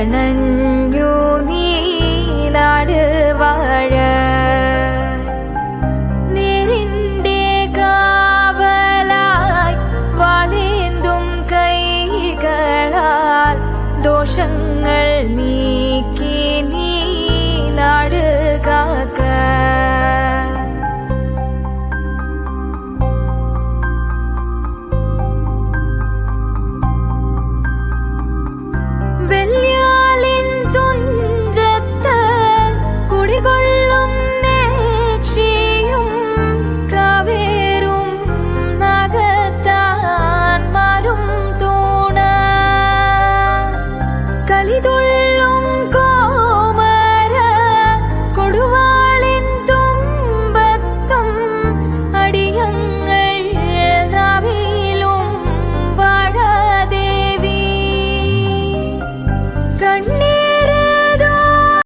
കണഞ്ഞു നീ വാഴ. നേരിന്റെ കാവലായി വളേന്തും കൈകളാൽ ദോഷങ്ങൾ നീക്കി നീ നാട് കാക്ക. വലിയ dolor.